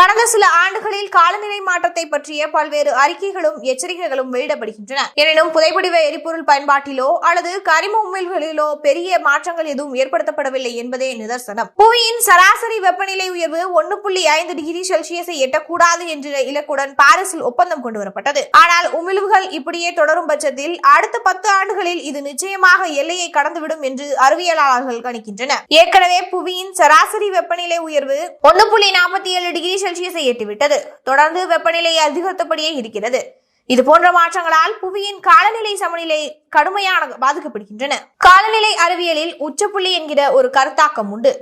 கடந்த சில ஆண்டுகளில் காலநிலை மாற்றத்தை பற்றிய பல்வேறு அறிக்கைகளும் எச்சரிக்கைகளும் வெளியிடப்படுகின்றன. எனினும் புதைப்படிவ எரிபொருள் பயன்பாட்டிலோ அல்லது கரிம உமிழ்களிலோ பெரிய மாற்றங்கள் எதுவும் ஏற்படுத்தப்படவில்லை என்பதே நிதர்சனம். புவியின் சராசரி வெப்பநிலை உயர்வு ஒன்னு புள்ளி ஐந்து டிகிரி செல்சியஸை எட்டக்கூடாது என்ற இலக்குடன் பாரிஸில் ஒப்பந்தம் கொண்டு வரப்பட்டது ஆனால் உமிழ்வுகள் இப்படியே தொடரும் பட்சத்தில் அடுத்த பத்து ஆண்டுகளில் இது நிச்சயமாக எல்லையை கடந்துவிடும் என்று அறிவியலாளர்கள் கணிக்கின்றனர். ஏற்கனவே புவியின் சராசரி வெப்பநிலை உயர்வு ஒன்னு புள்ளி நாற்பத்தி ஏழு டிகிரி செல்சியஸை எட்டிவிட்டது. தொடர்ந்து வெப்பநிலை அதிகரித்தபடியே இருக்கிறது. இது போன்ற மாற்றங்களால் புவியின் காலநிலை சமநிலை கடுமையான பாதிக்கப்படுகின்றன. காலநிலை அறிவியலில் உச்சப்புள்ளி என்கிற ஒரு கருத்தாக்கம் உண்டு.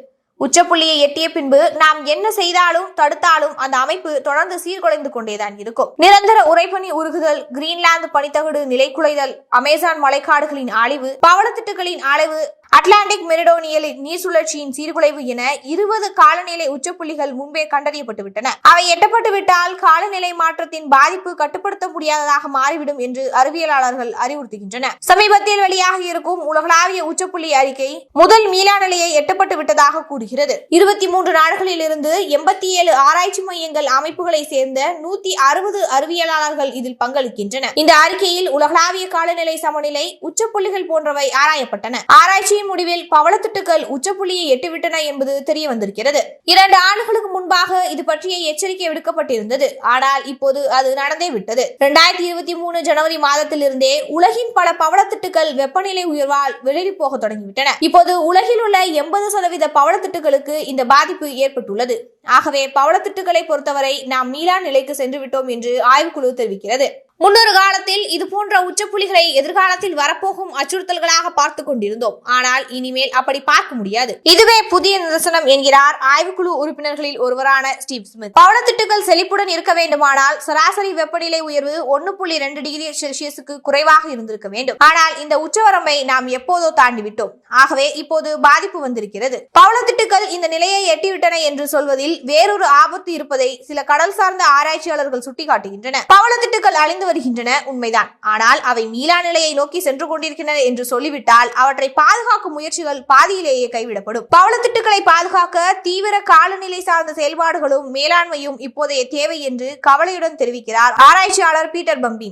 உச்சப்புள்ளியை எட்டிய பின்பு நாம் என்ன செய்தாலும் தடுத்தாலும் அந்த அமைப்பு தொடர்ந்து சீர்குலைந்து கொண்டேதான் இருக்கும். நிரந்தர உறைபனி உருகுதல் கிரீன்லாந்து பனித்தகடு நிலைக்குலைதல் அமேசான் மலைக்காடுகளின் அழிவு பவளத்திட்டுகளின் அளவு அட்லாண்டிக் மெரிடோனியலின் நீர் சுழற்சியின் சீர்குலைவு என இருபது காலநிலை உச்சப்புள்ளிகள் முன்பே கண்டறியப்பட்டு விட்டன அவை எட்டப்பட்டு விட்டால் காலநிலை மாற்றத்தின் பாதிப்பு கட்டுப்படுத்த முடியாததாக மாறிவிடும் என்று அறிவியலாளர்கள் அறிவுறுத்துகின்றனர். சமீபத்தில் வெளியாக இருக்கும் உலகளாவிய உச்சப்புள்ளி அறிக்கை முதல் மீளா நிலையை எட்டப்பட்டு விட்டதாக கூறுகிறது. இருபத்தி மூன்று நாடுகளில் இருந்து எண்பத்தி ஏழு ஆராய்ச்சி மையங்கள் அமைப்புகளை சேர்ந்த நூத்தி அறுபது அறிவியலாளர்கள் இதில் பங்களிக்கின்றனர். இந்த அறிக்கையில் உலகளாவிய காலநிலை சமநிலை உச்சப்புள்ளிகள் போன்றவை ஆராயப்பட்டன. ஆராய்ச்சி ஆராய்ச்சியின் முடிவில் பவளத்திட்டுகள் உச்சப்புள்ளியை எட்டிவிட்டன என்பது தெரிய வந்திருக்கிறது இரண்டு ஆண்டுகளுக்கு முன்பாக இது பற்றிய எச்சரிக்கை விடுக்கப்பட்டிருந்தது. ஆனால் இப்போது அது நடந்தே விட்டது. இரண்டாயிரத்தி இருபத்தி மூணு ஜனவரி மாதத்திலிருந்தே உலகின் பல பவளத்திட்டுகள் வெப்பநிலை உயர்வால் வெளிரி போக தொடங்கிவிட்டன. இப்போது உலகில் உள்ள எண்பது சதவீத பவளத்திட்டுகளுக்கு இந்த பாதிப்பு ஏற்பட்டுள்ளது. ஆகவே பவளத்திட்டுகளை பொறுத்தவரை நாம் மீளா நிலைக்கு சென்று விட்டோம் என்று ஆய்வுக்குழு தெரிவிக்கிறது. முன்னொரு காலத்தில் இது போன்ற உச்சப்புள்ளிகளை எதிர்காலத்தில் வரப்போகும் அச்சுறுத்தல்களாக பார்த்து கொண்டிருந்தோம். ஆனால் இனிமேல் அப்படி பார்க்க முடியாது. இதுவே புதிய நிதர்சனம் என்கிறார் ஆய்வுக்குழு உறுப்பினர்களில் ஒருவரான ஸ்டீவ் ஸ்மித். பவளத்திட்டுகள் செழிப்புடன் இருக்க வேண்டுமானால் சராசரி வெப்பநிலை உயர்வு ஒன்னு புள்ளி ரெண்டு டிகிரி செல்சியஸுக்கு குறைவாக இருந்திருக்க வேண்டும். ஆனால் இந்த உச்சவரம்பை நாம் எப்போதோ தாண்டி விட்டோம் ஆகவே இப்போது பாதிப்பு வந்திருக்கிறது. பவளத்திட்டுகள் இந்த நிலையை எட்டிவிட்டன என்று சொல்வதில் வேறொரு ஆபத்து இருப்பதை சில கடல் சார்ந்த ஆராய்ச்சியாளர்கள் சுட்டிக்காட்டுகின்றன பவளத்திட்டுகள் அழிந்து வருகின்றன உண்மைதான். ஆனால் அவை மீளா நிலையை நோக்கி சென்று கொண்டிருக்கின்றன என்று சொல்லிவிட்டால் அவற்றை பாதுகாக்கும் முயற்சிகள் பாதியிலேயே கைவிடப்படும். பவளத்திட்டுகளை பாதுகாக்க தீவிர காலநிலை சார்ந்த செயல்பாடுகளும் மேலாண்மையும் இப்போதைய தேவை என்று கவலையுடன் தெரிவிக்கிறார் ஆராய்ச்சியாளர் பீட்டர் பம்பின்.